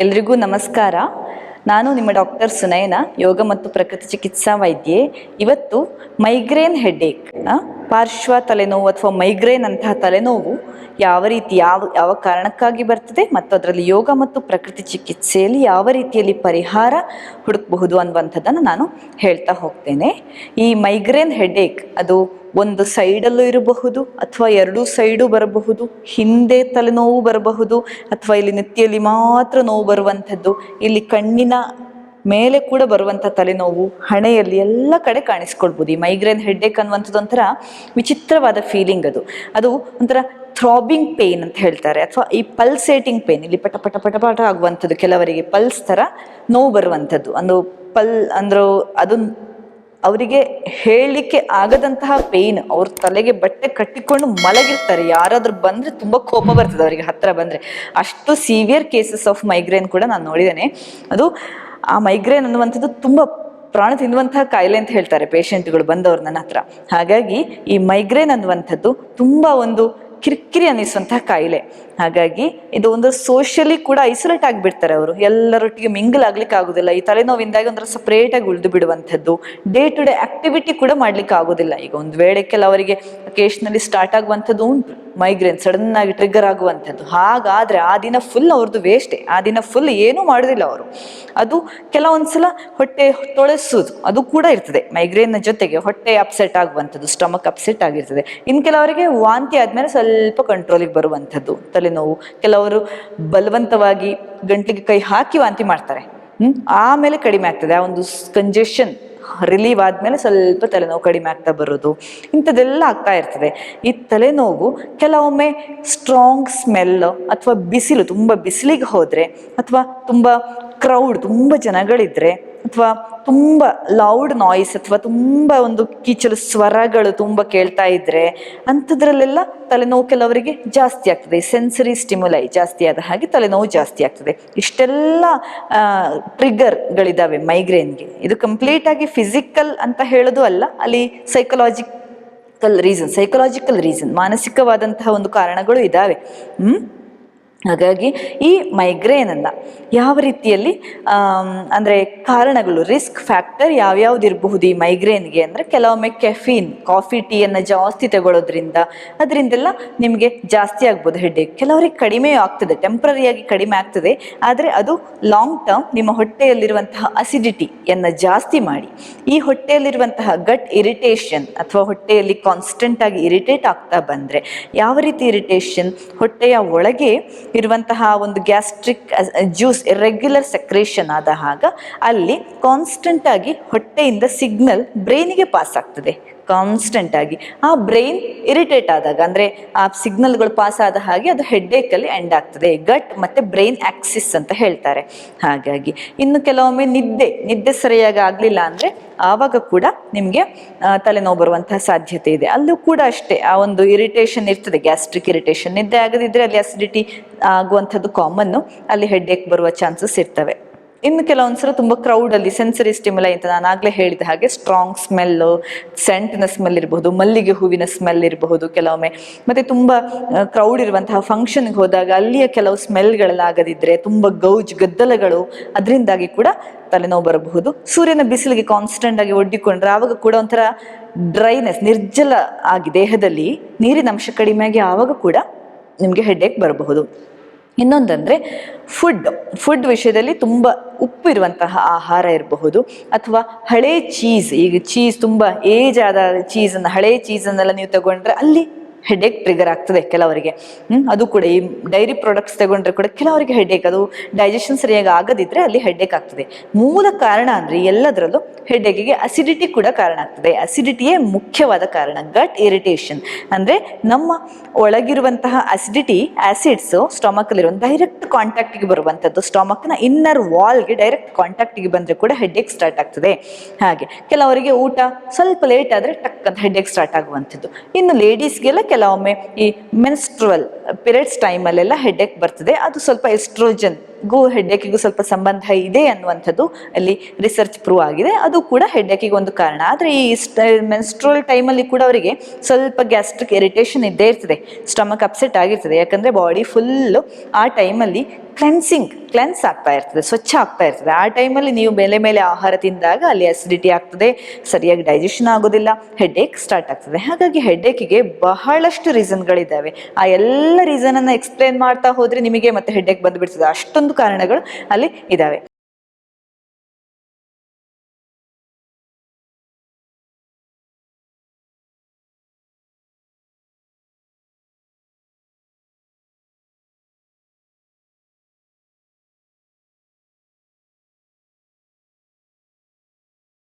ಎಲ್ರಿಗೂ ನಮಸ್ಕಾರ. ನಾನು ನಿಮ್ಮ ಡಾಕ್ಟರ್ ಸುನಯನ ಯೋಗ ಮತ್ತು ಪ್ರಕೃತಿ ಚಿಕಿತ್ಸಾ ವೈದ್ಯೆ. ಇವತ್ತು ಮೈಗ್ರೇನ್ ಹೆಡ್ಏಕ್ ಪಾರ್ಶ್ವ ತಲೆನೋವು ಅಥವಾ ಮೈಗ್ರೇನ್ ಅಂತಹ ತಲೆನೋವು ಯಾವ ರೀತಿ, ಯಾವ ಯಾವ ಕಾರಣಕ್ಕಾಗಿ ಬರ್ತದೆ ಮತ್ತು ಅದರಲ್ಲಿ ಯೋಗ ಮತ್ತು ಪ್ರಕೃತಿ ಚಿಕಿತ್ಸೆಯಲ್ಲಿ ಯಾವ ರೀತಿಯಲ್ಲಿ ಪರಿಹಾರ ಹುಡುಕಬಹುದು ಅನ್ನುವಂಥದ್ದನ್ನು ನಾನು ಹೇಳ್ತಾ ಹೋಗ್ತೇನೆ. ಈ ಮೈಗ್ರೇನ್ ಹೆಡ್ಏಕ್ ಅದು ಒಂದು ಸೈಡಲ್ಲೂ ಇರಬಹುದು ಅಥವಾ ಎರಡೂ ಸೈಡು ಬರಬಹುದು, ಹಿಂದೆ ತಲೆನೋವು ಬರಬಹುದು ಅಥವಾ ಇಲ್ಲಿ ನೆತ್ತಿಯಲ್ಲಿ ಮಾತ್ರ ನೋವು ಬರುವಂಥದ್ದು, ಇಲ್ಲಿ ಕಣ್ಣಿನ ಮೇಲೆ ಕೂಡ ಬರುವಂಥ ತಲೆನೋವು, ಹಣೆಯಲ್ಲಿ ಎಲ್ಲ ಕಡೆ ಕಾಣಿಸ್ಕೊಳ್ಬೋದು. ಈ ಮೈಗ್ರೇನ್ ಹೆಡ್ಡೇಕ್ ಅನ್ನುವಂಥದ್ದು ಒಂಥರ ವಿಚಿತ್ರವಾದ ಫೀಲಿಂಗ್ ಅದು. ಅದು ಒಂಥರ ಥ್ರಾಬಿಂಗ್ ಪೇನ್ ಅಂತ ಹೇಳ್ತಾರೆ. ಅಥವಾ ಈ ಪಲ್ಸೇಟಿಂಗ್ ಪೇನ್ ಇಲ್ಲಿ ಪಟ ಪಟ ಪಟ ಪಟ ಆಗುವಂಥದ್ದು ಕೆಲವರಿಗೆ. ಪಲ್ಸ್ ಥರ ನೋವು ಬರುವಂಥದ್ದು. ಅಂದು ಪಲ್ ಅಂದ್ರೆ ಅದು ಅವರಿಗೆ ಹೇಳಲಿಕ್ಕೆ ಆಗದಂತಹ ಪೇನ್ ಅವ್ರ ತಲೆಗೆ ಬಟ್ಟೆ ಕಟ್ಟಿಕೊಂಡು ಮಲಗಿರ್ತಾರೆ. ಯಾರಾದರೂ ಬಂದರೆ ತುಂಬ ಕೋಪ ಬರ್ತದೆ ಅವರಿಗೆ ಹತ್ತಿರ ಬಂದರೆ. ಅಷ್ಟು ಸೀವಿಯರ್ ಕೇಸಸ್ ಆಫ್ ಮೈಗ್ರೇನ್ ಕೂಡ ನಾನು ನೋಡಿದ್ದೇನೆ. ಅದು ಆ ಮೈಗ್ರೇನ್ ಅನ್ನುವಂಥದ್ದು ತುಂಬ ಪ್ರಾಣ ತಿನ್ನುವಂತಹ ಕಾಯಿಲೆ ಅಂತ ಹೇಳ್ತಾರೆ ಪೇಷಂಟ್ಗಳು ಬಂದವ್ರು ನನ್ನ ಹತ್ರ. ಹಾಗಾಗಿ ಈ ಮೈಗ್ರೇನ್ ಅನ್ನುವಂಥದ್ದು ತುಂಬ ಒಂದು ಕಿರಿಕಿರಿ ಅನ್ನಿಸುವಂತಹ ಕಾಯಿಲೆ. ಹಾಗಾಗಿ ಇದು ಒಂದು ಸೋಷಿಯಲಿ ಕೂಡ ಐಸೋಲೇಟ್ ಆಗಿಬಿಡ್ತಾರೆ ಅವರು. ಎಲ್ಲರೊಟ್ಟಿಗೆ ಮಿಂಗಲ್ ಆಗ್ಲಿಕ್ಕೆ ಆಗುದಿಲ್ಲ. ಈ ತಲೆನೋವಿಂದಾಗಿ ಒಂಥರ ಸಪ್ರೇಟ್ ಆಗಿ ಉಳಿದು ಬಿಡುವಂಥದ್ದು. ಡೇ ಟು ಡೇ ಆಕ್ಟಿವಿಟಿ ಕೂಡ ಮಾಡ್ಲಿಕ್ಕೆ ಆಗೋದಿಲ್ಲ. ಈಗ ಒಂದು ವೇಳೆ ಕೆಲವರಿಗೆ ಅಕೇಶನಲ್ಲಿ ಸ್ಟಾರ್ಟ್ ಆಗುವಂಥದ್ದು ಉಂಟು. ಮೈಗ್ರೇನ್ ಸಡನ್ ಆಗಿ ಟ್ರಿಗರ್ ಆಗುವಂಥದ್ದು. ಹಾಗಾದ್ರೆ ಆ ದಿನ ಫುಲ್ ಅವ್ರದ್ದು ವೇಸ್ಟೇ ಆ ದಿನ ಫುಲ್ ಏನೂ ಮಾಡೋದಿಲ್ಲ ಅವರು. ಅದು ಕೆಲವೊಂದ್ಸಲ ಹೊಟ್ಟೆ ತೊಳೆಸೋದು. ಅದು ಕೂಡ ಇರ್ತದೆ. ಮೈಗ್ರೇನ್ನ ಜೊತೆಗೆ ಹೊಟ್ಟೆ ಅಪ್ಸೆಟ್ ಆಗುವಂಥದ್ದು ಸ್ಟಮಕ್ ಅಪ್ಸೆಟ್ ಆಗಿರ್ತದೆ. ಇನ್ನು ಕೆಲವರಿಗೆ ವಾಂತಿ ಆದಮೇಲೆ ಸ್ವಲ್ಪ ಕಂಟ್ರೋಲಿಗೆ ಬರುವಂಥದ್ದು. ತಲೆನೋವು. ಕೆಲವರು ಬಲವಂತವಾಗಿ ಗಂಟ್ಲಿಗೆ ಕೈ ಹಾಕಿ ವಾಂತಿ ಮಾಡ್ತಾರೆ. ಆಮೇಲೆ ಕಡಿಮೆ ಆಗ್ತದೆ. ಆ ಒಂದು ಕಂಜೆಷನ್ ರಿಲೀವ್ ಆದ್ಮೇಲೆ ಸ್ವಲ್ಪ ತಲೆನೋವು ಕಡಿಮೆ ಆಗ್ತಾ ಬರೋದು, ಇಂಥದ್ದೆಲ್ಲ ಆಗ್ತಾ ಇರ್ತದೆ. ಈ ತಲೆನೋವು ಕೆಲವೊಮ್ಮೆ ಸ್ಟ್ರಾಂಗ್ ಸ್ಮೆಲ್ ಅಥವಾ ಬಿಸಿಲು, ತುಂಬ ಬಿಸಿಲಿಗೆ ಹೋದ್ರೆ ಅಥವಾ ತುಂಬ ಕ್ರೌಡ್ ತುಂಬ ಜನಗಳಿದ್ರೆ ಅಥವಾ ತುಂಬ ಲೌಡ್ ನಾಯ್ಸ್ ಅಥವಾ ತುಂಬ ಒಂದು ಕೀಚಲು ಸ್ವರಗಳು ತುಂಬ ಕೇಳ್ತಾ ಇದ್ರೆ ಅಂಥದ್ರಲ್ಲೆಲ್ಲ ತಲೆನೋವು ಕೆಲವರಿಗೆ ಜಾಸ್ತಿ ಆಗ್ತದೆ. ಸೆನ್ಸರಿ ಸ್ಟಿಮ್ಯುಲೈ ಜಾಸ್ತಿ ಆದ ಹಾಗೆ ತಲೆನೋವು ಜಾಸ್ತಿ ಆಗ್ತದೆ. ಇಷ್ಟೆಲ್ಲ ಟ್ರಿಗರ್ಗಳಿದ್ದಾವೆ ಮೈಗ್ರೇನ್ಗೆ ಇದು ಕಂಪ್ಲೀಟ್ ಆಗಿ ಫಿಸಿಕಲ್ ಅಂತ ಹೇಳೋದು ಅಲ್ಲ, ಅಲ್ಲಿ ಸೈಕಲಾಜಿಕಲ್ ರೀಸನ್ ಸೈಕಲಾಜಿಕಲ್ ರೀಸನ್ ಮಾನಸಿಕವಾದಂತಹ ಒಂದು ಕಾರಣಗಳು ಇದ್ದಾವೆ ಹಾಗಾಗಿ ಈ ಮೈಗ್ರೇನನ್ನು ಯಾವ ರೀತಿಯಲ್ಲಿ ಅಂದರೆ ಕಾರಣಗಳು ರಿಸ್ಕ್ ಫ್ಯಾಕ್ಟರ್ ಯಾವ್ಯಾವ್ದು ಇರಬಹುದು ಈ ಮೈಗ್ರೇನ್ಗೆ ಅಂದರೆ ಕೆಲವೊಮ್ಮೆ ಕೆಫೀನ್ ಕಾಫಿ ಟೀಯನ್ನು ಜಾಸ್ತಿ ತಗೊಳ್ಳೋದ್ರಿಂದ ಅದರಿಂದೆಲ್ಲ ನಿಮಗೆ ಜಾಸ್ತಿ ಆಗ್ಬೋದು ಹೆಡ್ಡೇಕ್ ಕೆಲವರಿಗೆ ಕಡಿಮೆ ಆಗ್ತದೆ ಟೆಂಪ್ರರಿಯಾಗಿ ಕಡಿಮೆ ಆಗ್ತದೆ, ಆದರೆ ಅದು ಲಾಂಗ್ ಟರ್ಮ್ ನಿಮ್ಮ ಹೊಟ್ಟೆಯಲ್ಲಿರುವಂತಹ ಅಸಿಡಿಟಿಯನ್ನು ಜಾಸ್ತಿ ಮಾಡಿ. ಈ ಹೊಟ್ಟೆಯಲ್ಲಿರುವಂತಹ ಗಟ್ ಇರಿಟೇಷನ್ ಅಥವಾ ಹೊಟ್ಟೆಯಲ್ಲಿ ಕಾನ್ಸ್ಟೆಂಟ್ ಆಗಿ ಇರಿಟೇಟ್ ಆಗ್ತಾ ಬಂದರೆ ಯಾವ ರೀತಿ ಇರಿಟೇಷನ್ ಹೊಟ್ಟೆಯ ಒಳಗೆ ಇರುವಂತಹ ಒಂದು ಗ್ಯಾಸ್ಟ್ರಿಕ್ ಜ್ಯೂಸ್ ರೆಗ್ಯುಲರ್ ಸೆಕ್ರೇಷನ್ ಆದ ಹಾಗ ಅಲ್ಲಿ ಕಾನ್ಸ್ಟೆಂಟ್ ಆಗಿ ಹೊಟ್ಟೆಯಿಂದ ಸಿಗ್ನಲ್ ಬ್ರೈನಿಗೆ ಪಾಸ್ ಆಗ್ತದೆ. ಕಾನ್ಸ್ಟೆಂಟ್ ಆಗಿ. ಆ ಬ್ರೈನ್ ಇರಿಟೇಟ್ ಆದಾಗ, ಅಂದರೆ ಆ ಸಿಗ್ನಲ್ಗಳು ಪಾಸ್ ಆದ ಹಾಗೆ ಅದು ಹೆಡ್ಡೇಕಲ್ಲಿ ಎಂಡ್ ಆಗ್ತದೆ. ಗಟ್ ಮತ್ತು ಬ್ರೈನ್ ಆಕ್ಸಿಸ್ ಅಂತ ಹೇಳ್ತಾರೆ. ಹಾಗಾಗಿ ಇನ್ನು ಕೆಲವೊಮ್ಮೆ ನಿದ್ದೆ ನಿದ್ದೆ ಸರಿಯಾಗಿ ಆಗಲಿಲ್ಲ ಅಂದರೆ ಆವಾಗ ಕೂಡ ನಿಮಗೆ ತಲೆನೋವು ಬರುವಂತಹ ಸಾಧ್ಯತೆ ಇದೆ. ಅಲ್ಲೂ ಕೂಡ ಅಷ್ಟೇ, ಆ ಒಂದು ಇರಿಟೇಷನ್ ಇರ್ತದೆ ಗ್ಯಾಸ್ಟ್ರಿಕ್ ಇರಿಟೇಷನ್ ನಿದ್ದೆ ಆಗದಿದ್ರೆ ಅಲ್ಲಿ ಅಸಿಡಿಟಿ ಆಗುವಂಥದ್ದು ಕಾಮನ್ನು ಅಲ್ಲಿ ಹೆಡ್ಡೇಕ್ ಬರುವ ಚಾನ್ಸಸ್ ಇರ್ತವೆ. ಇನ್ನು ಕೆಲವೊಂದ್ಸಲ ತುಂಬ ಕ್ರೌಡಲ್ಲಿ ಸೆನ್ಸರಿ ಸ್ಟಿಮುಲೈ ಅಂತ ನಾನು ಆಗಲೇ ಹೇಳಿದ ಹಾಗೆ ಸ್ಟ್ರಾಂಗ್ ಸ್ಮೆಲ್ಲು ಸೆಂಟಿನ ಸ್ಮೆಲ್ ಇರಬಹುದು, ಮಲ್ಲಿಗೆ ಹೂವಿನ ಸ್ಮೆಲ್ ಇರಬಹುದು ಕೆಲವೊಮ್ಮೆ. ಮತ್ತು ತುಂಬ ಕ್ರೌಡ್ ಇರುವಂತಹ ಫಂಕ್ಷನ್ಗೆ ಹೋದಾಗ ಅಲ್ಲಿಯ ಕೆಲವು ಸ್ಮೆಲ್ಗಳೆಲ್ಲ ಆಗದಿದ್ದರೆ ತುಂಬ ಗೌಜ್, ಗದ್ದಲಗಳು ಅದರಿಂದಾಗಿ ಕೂಡ ತಲೆನೋವು ಬರಬಹುದು. ಸೂರ್ಯನ ಬಿಸಿಲಿಗೆ ಕಾನ್ಸ್ಟೆಂಟ್ ಆಗಿ ಒಡ್ಡಿಕೊಂಡ್ರೆ ಆವಾಗ ಕೂಡ ಒಂಥರ ಡ್ರೈನೆಸ್ ನಿರ್ಜಲ ಆಗಿ ದೇಹದಲ್ಲಿ ನೀರಿನ ಅಂಶ ಕಡಿಮೆಯಾಗಿ ಆವಾಗ ಕೂಡ ನಿಮಗೆ ಹೆಡ್ಡೇಕ್ ಬರಬಹುದು. ಇನ್ನೊಂದಂದರೆ ಫುಡ್ ಫುಡ್ ವಿಷಯದಲ್ಲಿ ತುಂಬ ಉಪ್ಪು ಇರುವಂತಹ ಆಹಾರ ಇರಬಹುದು. ಅಥವಾ ಹಳೆ ಚೀಸ್ ಈಗ ಚೀಸ್ ತುಂಬ ಏಜ್ ಆದ ಚೀಸನ್ನು ಹಳೆ ಚೀಸನ್ನೆಲ್ಲ ನೀವು ತಗೊಂಡ್ರೆ ಅಲ್ಲಿ ಹೆಡ್ಏಕ್ ಟ್ರಿಗರ್ ಆಗ್ತದೆ ಕೆಲವರಿಗೆ. ಹ್ಮ್, ಅದು ಕೂಡ ಈ ಡೈರಿ ಪ್ರಾಡಕ್ಟ್ಸ್ ತಗೊಂಡ್ರೆ ಕೂಡ ಕೆಲವರಿಗೆ ಹೆಡ್ಏಕ್ ಅದು ಡೈಜೆಷನ್ ಸರಿಯಾಗಿ ಆಗದಿದ್ರೆ ಅಲ್ಲಿ ಹೆಡ್ಏಕ್ ಆಗ್ತದೆ. ಮೂಲ ಕಾರಣ ಅಂದ್ರೆ ಎಲ್ಲದರಲ್ಲೂ ಹೆಡ್ಏಕಿಗೆ ಅಸಿಡಿಟಿ ಕೂಡ ಕಾರಣ ಆಗ್ತದೆ. ಅಸಿಡಿಟಿಯೇ ಮುಖ್ಯವಾದ ಕಾರಣ ಗಟ್ ಇರಿಟೇಷನ್ ಅಂದ್ರೆ ನಮ್ಮ ಒಳಗಿರುವಂತಹ ಅಸಿಡಿಟಿ ಆಸಿಡ್ಸ್ ಸ್ಟೊಮಕ್ ಅಲ್ಲಿರುವ ಡೈರೆಕ್ಟ್ ಬರುವಂತದ್ದು. ಬರುವಂಥದ್ದು ನ ಇನ್ನರ್ ವಾಲ್ಗೆ ಡೈರೆಕ್ಟ್ ಕಾಂಟ್ಯಾಕ್ಟಿಗೆ ಬಂದ್ರೆ ಕೂಡ ಹೆಡ್ಏಕ್ ಸ್ಟಾರ್ಟ್ ಆಗ್ತದೆ. ಹಾಗೆ, ಕೆಲವರಿಗೆ ಊಟ ಸ್ವಲ್ಪ ಲೇಟ್ ಆದ್ರೆ ಟಕ್ ಅಂತ ಹೆಡ್ಏಕ್ ಸ್ಟಾರ್ಟ್ ಆಗುವಂಥದ್ದು ಇನ್ನು ಲೇಡೀಸ್ಗೆಲ್ಲ ಕೆಲವೊಮ್ಮೆ ಈ ಮೆನ್ಸ್ಟ್ರುವಲ್ ಪೀರಿಯಡ್ಸ್ ಟೈಮಲ್ಲೆಲ್ಲ ಹೆಡ್ಡೆಕ್ ಬರ್ತದೆ. ಅದು ಸ್ವಲ್ಪ ಎಸ್ಟ್ರೋಜನ್ ಗು ಹೆಡ್ಡೇಕಿಗೂ ಸ್ವಲ್ಪ ಸಂಬಂಧ ಇದೆ ಅನ್ನುವಂಥದ್ದು ಅಲ್ಲಿ ರಿಸರ್ಚ್ ಪ್ರೂವ್ ಆಗಿದೆ. ಅದು ಕೂಡ ಹೆಡ್ಡೇಕಿಗೆ ಒಂದು ಕಾರಣ. ಆದರೆ ಈ ಮೆನ್ಸ್ಟ್ರೋಲ್ ಟೈಮಲ್ಲಿ ಕೂಡ ಅವರಿಗೆ ಸ್ವಲ್ಪ ಗ್ಯಾಸ್ಟ್ರಿಕ್ ಇರಿಟೇಷನ್ ಇದ್ದೇ ಇರ್ತದೆ. ಸ್ಟಮಕ್ ಅಪ್ಸೆಟ್ ಆಗಿರ್ತದೆ. ಯಾಕಂದರೆ ಬಾಡಿ ಫುಲ್ಲು ಆ ಟೈಮಲ್ಲಿ ಕ್ಲೆನ್ಸಿಂಗ್ ಕ್ಲೆನ್ಸ್ ಆಗ್ತಾ ಇರ್ತದೆ. ಸ್ವಚ್ಛ ಆಗ್ತಾ ಇರ್ತದೆ. ಆ ಟೈಮಲ್ಲಿ ನೀವು ಮೇಲೆ ಮೇಲೆ ಆಹಾರ ತಿಂದಾಗ ಅಲ್ಲಿ ಅಸಿಡಿಟಿ ಆಗ್ತದೆ. ಸರಿಯಾಗಿ ಡೈಜೆಷನ್ ಆಗೋದಿಲ್ಲ. ಹೆಡ್ಡೇಕ್ ಸ್ಟಾರ್ಟ್ ಆಗ್ತದೆ. ಹಾಗಾಗಿ ಹೆಡ್ಡೇಕಿಗೆ ಬಹಳಷ್ಟು ರೀಸನ್ಗಳಿದ್ದಾವೆ ಆ ಎಲ್ಲ ರೀಸನನ್ನು ಎಕ್ಸ್ಪ್ಲೇನ್ ಮಾಡ್ತಾ ಹೋದರೆ ನಿಮಗೆ ಮತ್ತೆ ಹೆಡ್ಡೇಕ್ ಬಂದುಬಿಡ್ತದೆ. ಅಷ್ಟೊಂದು ಕಾರಣಗಳು ಅಲ್ಲಿ ಇದ್ದಾವೆ.